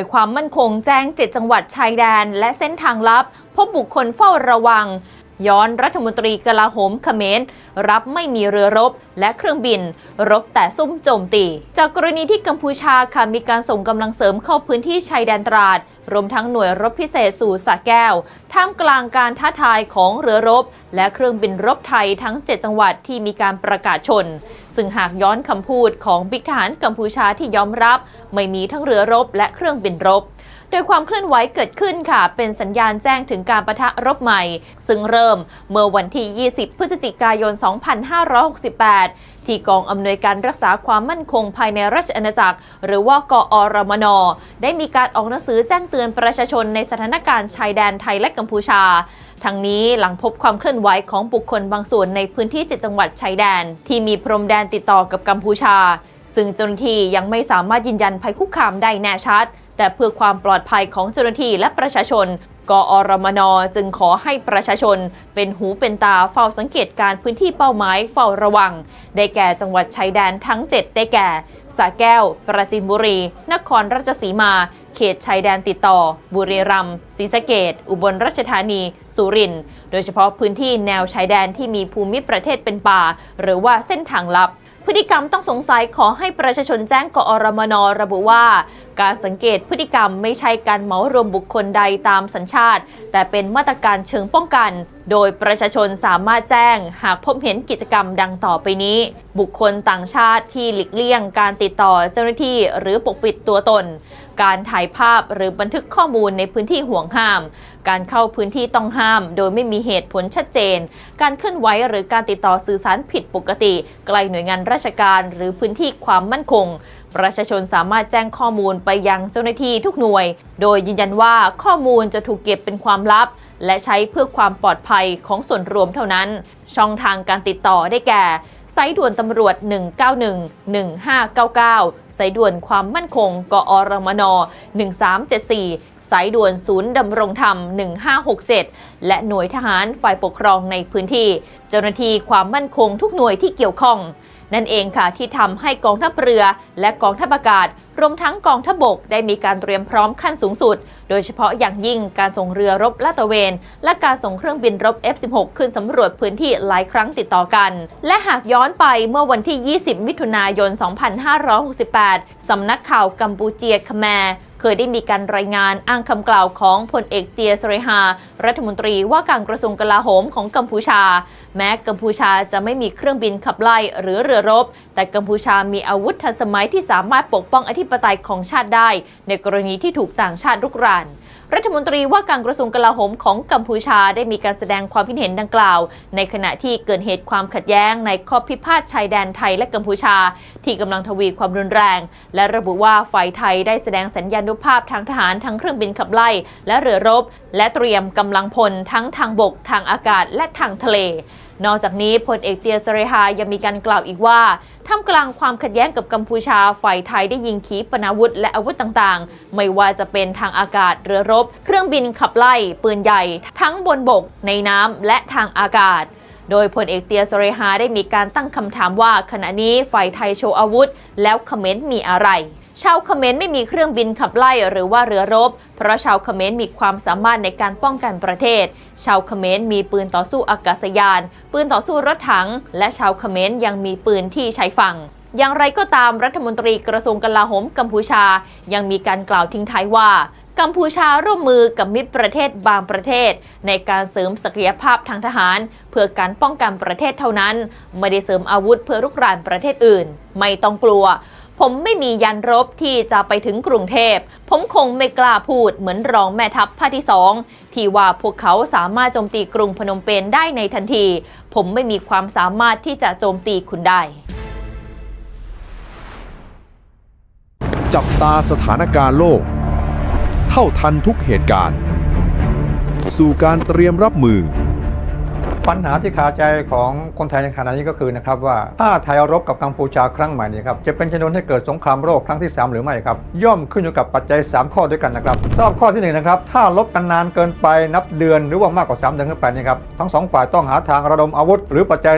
ยความมั่นคงแจ้ง 7 จังหวัดชายแดน และเส้นทางลับ พบบุคคลเฝ้าระวัง ย้อนรัฐมนตรีกลาโหมเขมรรับไม่มีเรือรบและเครื่องบิน รบแต่ซุ่มโจมตี จากกรณีที่กัมพูชาค่ะมีการส่งกำลังเสริมเข้าพื้นที่ชายแดนตราด รวมทั้งหน่วยรบพิเศษสู่สระแก้ว ท่ามกลางการท้าทายของเรือรบ และเครื่องบินรบไทยทั้ง 7 จังหวัดที่มีการประกาศชน ซึ่งหากย้อนคำพูดของบิ๊กทหารกัมพูชาที่ยอมรับ ไม่มีทั้งเรือรบและเครื่องบินรบ โดยความเคลื่อนไหวเกิดขึ้นค่ะ เป็นสัญญาณแจ้งถึงการประทะรบใหม่ ซึ่งเริ่มเมื่อวันที่ 20 พฤศจิกายน 2568ที่กองอำนวยการรักษาความมั่นคงภายในราชอาณาจักร หรือว่ากอรมน ได้มีการออกหนังสือแจ้งเตือนประชาชนในสถานการณ์ชายแดนไทยและกัมพูชา ทั้งนี้หลังพบความเคลื่อนไหวของบุคคลบางส่วนในพื้นที่7จังหวัดชายแดน ที่มีพรมแดนติดต่อกับกัมพูชา ซึ่งเจ้าหน้าที่ยังไม่สามารถยืนยันภัยคุกคามได้แน่ชัด แต่เพื่อความปลอดภัยของเจ้าหน้าที่และประชาชน กอรมนจึงขอให้ประชาชน เป็นหูเป็นตาเฝ้าสังเกตการพื้นที่เป้าหมายเฝ้าระวัง ได้แก่จังหวัดชายแดนทั้ง 7 ได้แก่สระแก้ว ปราจีนบุรี นครราชสีมา เขตชายแดนติดต่อ บุรีรัมย์ ศรีสะเกดอุบลราชธานี สุรินทร์ โดยเฉพาะพื้นที่แนวชายแดนที่มีภูมิประเทศเป็นป่า หรือว่าเส้นทางลับ พฤติกรรมต้องสงสัยขอให้ประชาชนแจ้งกอรมนระบุว่า การสังเกตพฤติกรรมไม่ใช่การเหมารวมบุคคลใดตามสัญชาติ แต่เป็นมาตรการเชิงป้องกัน โดยประชาชนสามารถแจ้งหากพบเห็นกิจกรรมดังต่อไปนี้ บุคคลต่างชาติที่หลีกเลี่ยงการติดต่อเจ้าหน้าที่หรือปกปิดตัวตน การถ่ายภาพหรือบันทึกข้อมูลในพื้นที่ห่วงห้าม การเข้าพื้นที่ต้องห้าม โดยไม่มีเหตุผลชัดเจน การเคลื่อนไหวหรือการติดต่อสื่อสารผิดปกติไกลหน่วยงานราชการหรือพื้นที่ความมั่นคงประชาชนสามารถแจ้งข้อมูลไปยังเจ้าหน้าที่ทุกหน่วย โดยยืนยันว่าข้อมูลจะถูกเก็บเป็นความลับ และใช้เพื่อความปลอดภัยของส่วนรวมเท่านั้น ช่องทางการติดต่อได้แก่สายด่วนตำรวจ 191 1599สายด่วนความมั่นคง กอรมน 1374 สายด่วนศูนย์ดำรงธรรม 1567 และหน่วยทหารฝ่ายปกครองในพื้นที่ เจ้าหน้าที่ความมั่นคงทุกหน่วยที่เกี่ยวข้อง นั่นเองค่ะที่ทำให้กองทัพเรือ และกองทัพอากาศ รวมทั้งกองทัพบกได้มีการเตรียมพร้อมขั้นสูงสุด โดยเฉพาะอย่างยิ่งการส่งเรือรบลาดตระเวน และการส่งเครื่องบินรบ F-16 ขึ้นสำรวจพื้นที่หลายครั้งติดต่อกัน และหากย้อนไปเมื่อวันที่ 20 มิถุนายน 2568 สำนักข่าวกัมพูเจียคแมร์ เคยได้มีการรายงานอ้างคำกล่าวของพลเอกเตียสเรฮา รัฐมนตรีว่าการกระทรวงกลาโหมของกัมพูชา แม้กัมพูชาจะไม่มีเครื่องบินขับไล่หรือเรือรบ แต่กัมพูชามีอาวุธทันสมัยที่สามารถปกป้องอธิปไตยของชาติได้ ในกรณีที่ถูกต่างชาติรุกราน รัฐมนตรีว่าการกระทรวงกลาโหมของกัมพูชาได้มีการแสดงความคิดเห็นดังกล่าว ในขณะที่เกิดเหตุความขัดแย้งในข้อพิพาทชายแดนไทยและกัมพูชา ที่กำลังทวีความรุนแรง และระบุว่าฝ่ายไทยได้แสดงสัญญานุภาพทางทหารทั้งเครื่องบินขับไล่และเรือรบ และเตรียมกำลังพลทั้งทางบก ทางอากาศและทางทะเล นอกจากนี้พลเอกเตียสเรฮายังมีการกล่าวอีกว่าท่ามกลางความขัดแย้งกับกัมพูชาฝ่ายไทยได้ยิงขีปนาวุธและอาวุธต่างๆ ไม่ว่าจะเป็นทางอากาศเรือรบ เครื่องบินขับไล่ปืนใหญ่ ทั้งบนบกในน้ำและทางอากาศ โดยพลเอกเตียสเรฮาได้มีการตั้งคำถามว่าขณะนี้ฝ่ายไทยโชว์อาวุธ แล้วเขมรมีอะไรชาวเขมรไม่มีเครื่องบินขับไล่หรือว่าเรือรบ เพราะชาวเขมรมีความสามารถในการป้องกันประเทศ ชาวเขมรมีปืนต่อสู้อากาศยาน ปืนต่อสู้รถถัง และชาวเขมรยังมีปืนที่ใช้ฝั่งอย่างไรก็ตามรัฐมนตรีกระทรวงกลาโหมกัมพูชา ยังมีการกล่าวทิ้งท้ายว่า กัมพูชาร่วมมือกับมิตรประเทศบางประเทศ ในการเสริมศักยภาพทางทหาร เพื่อการป้องกันประเทศเท่านั้น ไม่ได้เสริมอาวุธเพื่อรุกรานประเทศอื่น ไม่ต้องกลัว ผมไม่มียันรบที่จะไปถึงกรุงเทพ ผมคงไม่กล้าพูดเหมือนรองแม่ทัพภาคที่สองที่ว่าพวกเขาสามารถโจมตีกรุงพนมเปญได้ในทันที ผมไม่มีความสามารถที่จะโจมตีคุณได้จับตาสถานการณ์โลก เท่าทันทุกเหตุการณ์ สู่การเตรียมรับมือ ปัญหาที่คาใจของคนไทยในขณะนี้ก็คือนะครับว่าถ้าไทยรบกับกัมพูชาครั้งใหม่นี้ครับจะเป็นชนวนให้เกิดสงครามโลกครั้งที่ 3 หรือไม่ครับ ย่อมขึ้นอยู่กับปัจจัย 3 ข้อด้วยกันนะครับสำหรับข้อที่หนึ่งนะครับถ้ารบกันนานเกินไปนับเดือนหรือว่ามากกว่า 3 เดือนขึ้นไปนี่ครับทั้งสองฝ่ายต้องหาทางระดมอาวุธ หรือปัจจัย